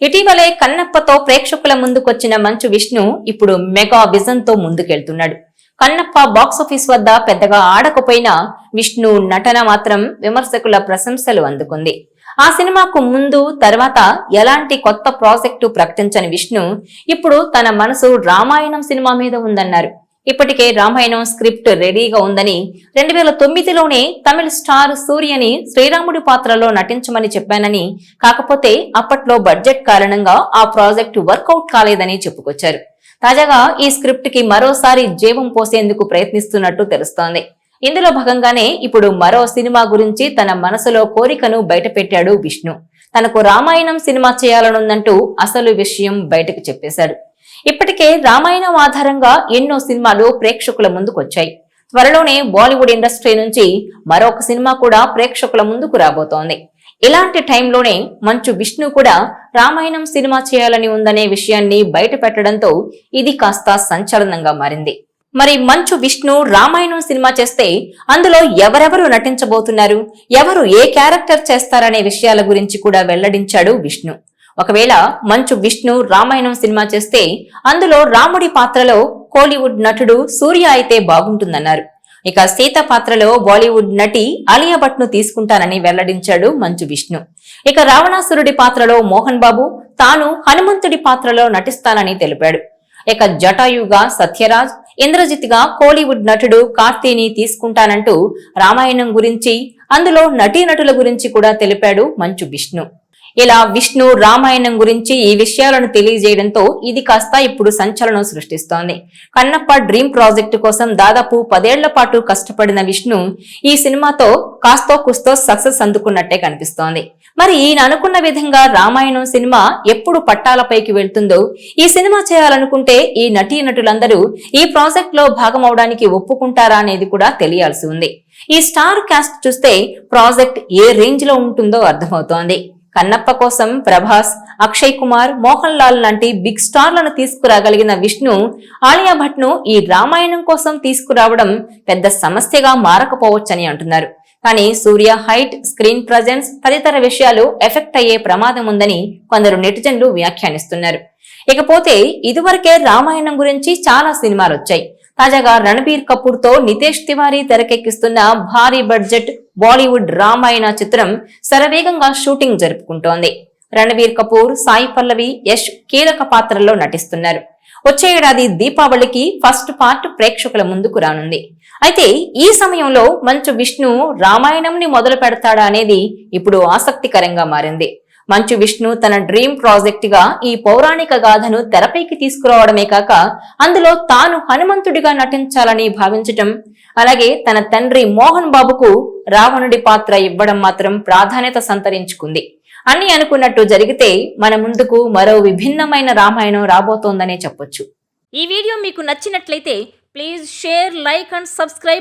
ఇటీవలే కన్నప్పతో ప్రేక్షకుల ముందుకొచ్చిన మంచు విష్ణు ఇప్పుడు మెగా విజన్తో ముందుకెళ్తున్నాడు. కన్నప్ప బాక్సాఫీస్ వద్ద పెద్దగా ఆడకపోయినా విష్ణు నటన మాత్రం విమర్శకుల ప్రశంసలు అందుకుంది. ఆ సినిమాకు ముందు తర్వాత ఎలాంటి కొత్త ప్రాజెక్టు ప్రకటించని విష్ణు ఇప్పుడు తన మనసు రామాయణం సినిమా మీద ఉందన్నారు. ఇప్పటికే రామాయణం స్క్రిప్ట్ రెడీగా ఉందని రెండు వేల తొమ్మిదిలోనే తమిళ స్టార్ సూర్యని శ్రీరాముడి పాత్రలో నటించమని చెప్పానని కాకపోతే అప్పట్లో బడ్జెట్ కారణంగా ఆ ప్రాజెక్టు వర్కౌట్ కాలేదని చెప్పుకొచ్చారు. తాజాగా ఈ స్క్రిప్ట్కి మరోసారి జీవం పోసేందుకు ప్రయత్నిస్తున్నట్టు తెలుస్తోంది. ఇందులో భాగంగానే ఇప్పుడు మరో సినిమా గురించి తన మనసులో కోరికను బయటపెట్టాడు విష్ణు. తనకు రామాయణం సినిమా చేయాలనుందంటూ అసలు విషయం బయటకు చెప్పేశాడు. ఇప్పటికే రామాయణం ఆధారంగా ఎన్నో సినిమాలు ప్రేక్షకుల ముందుకొచ్చాయి. త్వరలోనే బాలీవుడ్ ఇండస్ట్రీ నుంచి మరొక సినిమా కూడా ప్రేక్షకుల ముందుకు రాబోతోంది. ఇలాంటి టైంలోనే మంచు విష్ణు కూడా రామాయణం సినిమా చేయాలని ఉందనే విషయాన్ని బయట పెట్టడంతో ఇది కాస్త సంచలనంగా మారింది. మరి మంచు విష్ణు రామాయణం సినిమా చేస్తే అందులో ఎవరెవరు నటించబోతున్నారు? ఎవరు ఏ క్యారెక్టర్ చేస్తారనే విషయాల గురించి కూడా వెల్లడించాడు విష్ణు. ఒకవేళ మంచు విష్ణు రామాయణం సినిమా చేస్తే అందులో రాముడి పాత్రలో కోలీవుడ్ నటుడు సూర్య అయితే బాగుంటుందన్నారు. ఇక సీత పాత్రలో బాలీవుడ్ నటి అలియా భట్ను తీసుకుంటానని వెల్లడించాడు మంచు విష్ణు. ఇక రావణాసురుడి పాత్రలో మోహన్ బాబు తాను హనుమంతుడి పాత్రలో నటిస్తానని తెలిపాడు. ఇక జటాయుగా సత్యరాజ్ ఇంద్రజిత్గా కోలీవుడ్ నటుడు కార్తీని తీసుకుంటానంటూ రామాయణం గురించి అందులో నటీనటుల గురించి కూడా తెలిపాడు మంచు విష్ణు. ఇలా విష్ణు రామాయణం గురించి ఈ విషయాలను తెలియజేయడంతో ఇది కాస్త ఇప్పుడు సంచలనం సృష్టిస్తోంది. కన్నప్ప డ్రీమ్ ప్రాజెక్టు కోసం దాదాపు పదేళ్ళ పాటు కష్టపడిన విష్ణు ఈ సినిమాతో కాస్తో కుస్తో సక్సెస్ అందుకున్నట్టే కనిపిస్తోంది. మరి ఈయన అనుకున్న విధంగా రామాయణం సినిమా ఎప్పుడు పట్టాలపైకి వెళ్తుందో ఈ సినిమా చేయాలనుకుంటే ఈ నటీనటులందరూ ఈ ప్రాజెక్ట్లో భాగమవడానికి ఒప్పుకుంటారా అనేది కూడా తెలియాల్సి ఉంది. ఈ స్టార్ కాస్ట్ చూస్తే ప్రాజెక్ట్ ఏ రేంజ్లో ఉంటుందో అర్థమవుతోంది. కన్నప్ప కోసం ప్రభాస్ అక్షయ్ కుమార్ మోహన్ లాల్ లాంటి బిగ్ స్టార్లను తీసుకురాగలిగిన విష్ణు ఆలియా భట్ను ఈ రామాయణం కోసం తీసుకురావడం పెద్ద సమస్యగా మారకపోవచ్చని అంటున్నారు. కానీ సూర్య హైట్ స్క్రీన్ ప్రజెన్స్ తదితర విషయాలు ఎఫెక్ట్ అయ్యే ప్రమాదం ఉందని కొందరు నెటిజన్లు వ్యాఖ్యానిస్తున్నారు. ఇకపోతే ఇదివరకే రామాయణం గురించి చాలా సినిమాలు వచ్చాయి తాజాగా రణబీర్ కపూర్తో నితేష్ తివారీ తెరకెక్కిస్తున్న భారీ బడ్జెట్ బాలీవుడ్ రామాయణ చిత్రం శరవేగంగా షూటింగ్ జరుపుకుంటోంది. రణబీర్ కపూర్ సాయి పల్లవి యష్ కీలక పాత్రల్లో నటిస్తున్నారు. వచ్చే ఏడాది దీపావళికి ఫస్ట్ పార్ట్ ప్రేక్షకుల ముందుకు రానుంది. అయితే ఈ సమయంలో మంచు విష్ణు రామాయణంని మొదలు పెడతాడా అనేది ఇప్పుడు ఆసక్తికరంగా మారింది. మంచు విష్ణు తన డ్రీమ్ ప్రాజెక్ట్గా ఈ పౌరాణిక గాథను తెరపైకి తీసుకురావడమే కాక అందులో తాను హనుమంతుడిగా నటించాలని భావించటం అలాగే తన తండ్రి మోహన్ బాబుకు రావణుడి పాత్ర ఇవ్వడం మాత్రం ప్రాధాన్యత సంతరించుకుంది. అని అనుకున్నట్టు జరిగితే మన ముందుకు మరో విభిన్నమైన రామాయణం రాబోతోందనే చెప్పొచ్చు. ఈ వీడియో మీకు నచ్చినట్లయితే please share like and subscribe